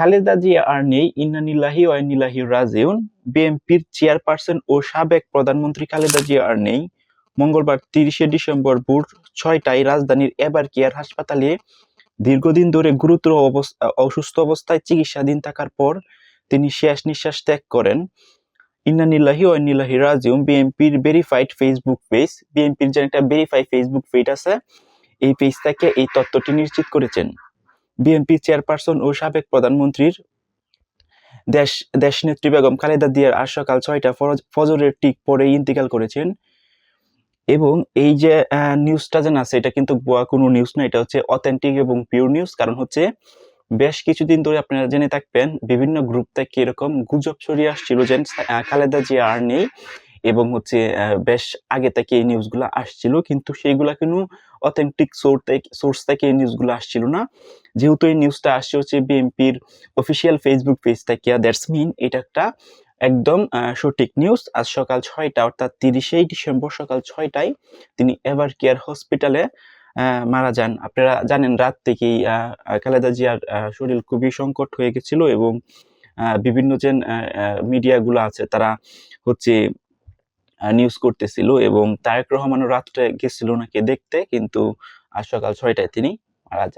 খালেদা জিয়া আর নেই। ইন্নানিল্লাহি ওয়া ইন্নিল্লাহি রাজিউন। বিএনপির চেয়ারপারসন ও সাবেক প্রধানমন্ত্রী খালেদা জিয়া আর নেই। মঙ্গলবার তিরিশে ডিসেম্বর ভোর ছয়টায় রাজধানীর এবার কেয়ার হাসপাতালে দীর্ঘদিন ধরে গুরুতর অবস্থা, অসুস্থ অবস্থায় চিকিৎসাধীন থাকার পর তিনি শেষ নিঃশ্বাস ত্যাগ করেন। ইন্নানিল্লাহি ও ইন্নিল্লাহি রাজিউম বিএনপির ভেরিফাইড ফেসবুক পেজ বিএনপির যে একটা ভেরিফাই ফেসবুক পেজ আছে, এই পেজ থেকে এই তথ্যটি নিশ্চিত করেছেন। বিএনপি চেয়ারপারসন ও সাবেক প্রধানমন্ত্রীর দেশ, দেশনেত্রী বেগম খালেদা দিয়ার আজ সকাল ছয়টা ফজরের ঠিক পরে ইন্তেকাল করেছেন। এবং এই যে নিউজটা যেন আছে এটা কিন্তু ভুয়া কোনো নিউজ না, এটা হচ্ছে অথেন্টিক এবং পিওর নিউজ কারণ হচ্ছে বেশ কিছুদিন ধরে আপনারা জেনে থাকবেন, বিভিন্ন গ্রুপ থেকে এরকম গুজব ছড়িয়ে আসছিল যে খালেদা জিয়া আর নেই। এবং হচ্ছে বেশ আগে থেকে এই নিউজগুলো আসছিল, কিন্তু সেইগুলা কিন্তু অথেন্টিক সোর্স থেকে সোর্স থেকে এই নিউজগুলো আসছিল না। যেহেতু এই নিউজটা আসছে হচ্ছে বিএনপির অফিসিয়াল ফেসবুক পেজ থেকে দ্যাটস মিন এটা একটা একদম সঠিক নিউজ আজ সকাল ছয়টা, অর্থাৎ তিরিশেই ডিসেম্বর সকাল ছয়টায় তিনি এভার কেয়ার হসপিটালে মারা যান। আপনারা জানেন রাত থেকেই খালেদা জিয়ার শরীর খুবই সংকট হয়ে গেছিল এবং বিভিন্ন যে মিডিয়াগুলো আছে, তারা হচ্ছে নিউজ করতেছিল এবং তারেক রহমানও রাত্রে গেছিল ওনাকে দেখতে, কিন্তু আজ সকাল ছয়টায় তিনি মারা যান।